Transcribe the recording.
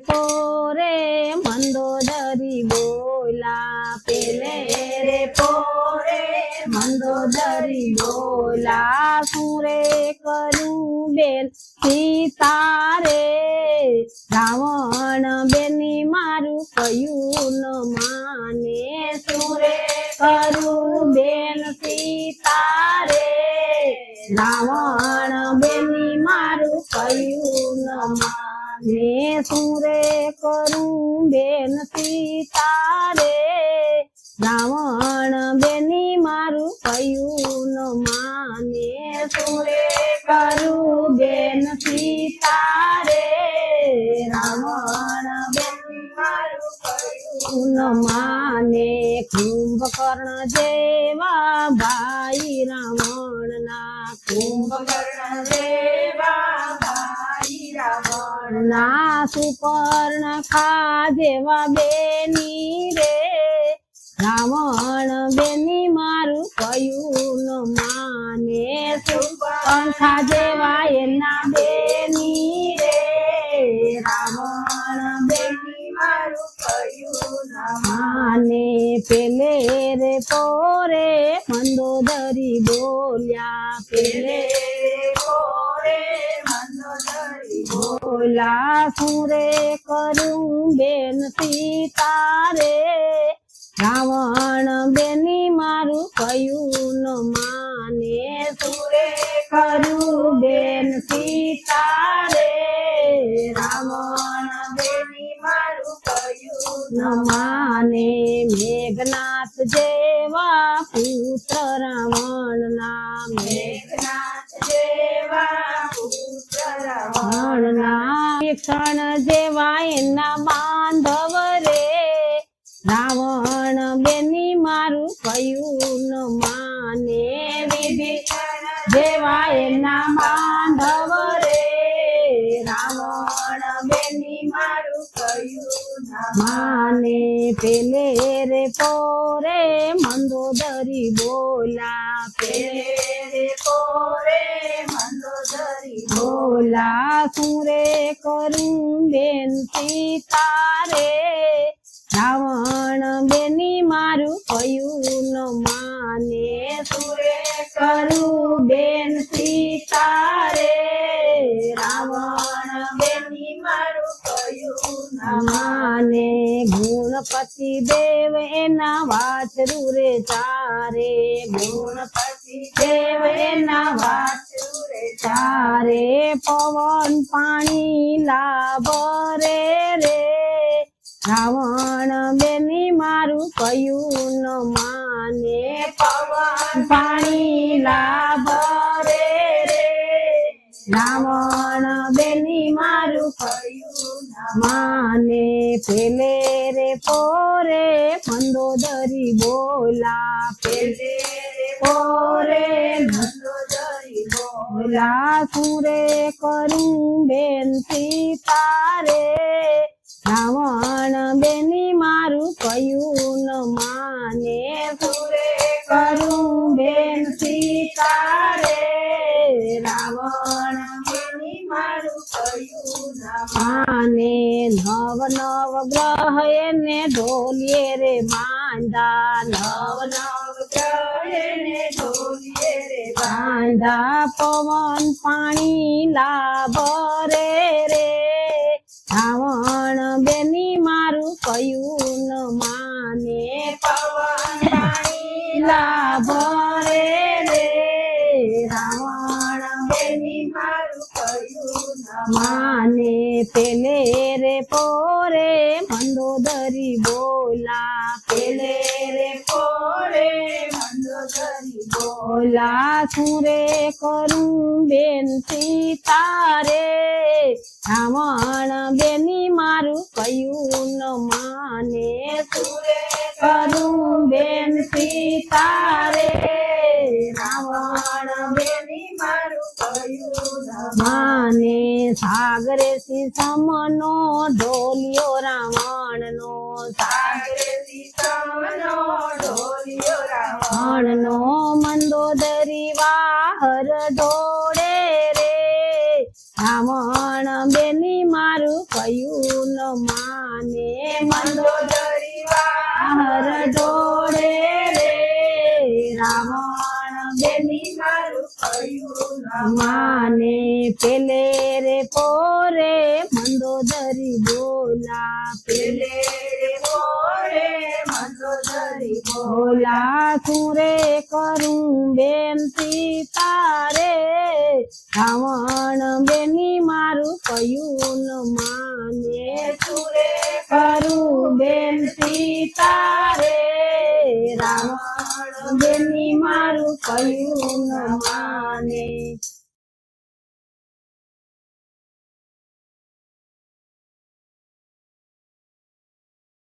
પોરે મંદોદરી બોલા પેલે રે પોરે મંદોદરી બોલા સુરે કરું બેન સીતારે રાવણ બેની મારું કયું ન માને સુરે કરું બેન સીતારે રાવણ બેની મારું કયું ન માને સુરે કરું બેન સીતારે રાવણ બેની મારું કયું ન માને સુરે કરું બેન સીતારે રાવણ બેની મારું કયું ન માને કુંભકર્ણ જેવા ભાઈ રાવણના કુંભકર્ણ દેવા ભાઈ ના સુપર્ણ ખા જેવા બેની રે. રાવણ બેની મારું કયું ન માને સુપર્ણ જેવા એના બેની રે. રાવણ બેની મારું માને. પેલે રે પોરે મંદોદરી બોલ્યા, પેલે બોલા સુરે કરું બેન સીતારે રાવણ બેની મારું કયું ન માને. સુરે કરું બેન સીતારે રાવણ બેની મારું કયું ન માને. મેઘનાથ જેવા પુત્ર રાવણ રાવણના ક્ષણ જેવા એના બાંધવ રે. રાવણ બેની મારું કયું ન માને. વિધિ જેવા એના બાંધવ રે. રાવણ બેની મારું કયું માને. પેલે રે પોરે મંદોદરી બોલા. પેલે રે પોરે મંદોદરી બોલા સુરે કરું બેન સીતારે રાવણ બેની મારું કયું ન માને સુરે કરું બેન સીતારે રાવણ બેની મારું કયું નામ માને ગુણપતિ દેવ એના વાછરું રે ચારે ગુણપતિ દેવ એના વાછરું રે ચારે પવન પાણી લાભ રે. રાવણ બેની મારું કયું ન માને. પવન પાણી લાભ રે. રાવણ બેની મારું કયું માને. પેલે રે પોરે, મંદોદરી બોલા. પેલે પોરે બોલા સુરે કરું બેન સીતારે રાવણ બેની મારું કયું ન માને? સુરે કરું બેન સીતારે રાવણ બેની મારું કયું નામ આને નવ નવ ગ્રહ એને ઢોલીએ રે માંદા. નવ નવ ગ્રહેને ઢોલીએ બાંધા પવન પાણી લાભ રે. રાવણ બેની મારું કયું ન માને. પવન પાણી લાભ રે રે. રાવણ બેની મારું કયું ન માને. પેલે રે પોરે મંદોદરી બોલા. પેલે રે પોરે બોલા સુરે કરું બેન સીતારે રાવણ બેની મારું કયું ન માને. સુરે કરું બેન તારે. રાવણ બેની મારું કયું માને સાગરે સમનો ઢોલિયો રાવણનો. સાગરે રણનો મંદોદરી વાહર ઢોળે રે. રામણ બેની મારું કયું ન માને. મંદોદરી વાહર ઢોળે રે. રામણ બેની મારું કયું ન માને. પેલે રે પોરે મંદોદરી બોલા. પેલે રે પોરે શું રે કરું બેનતી તારે. રાવણ બેની મારું કયું માને. સુરે કરું બેનતી તારે. રાવણ બેની મારું કયું માને.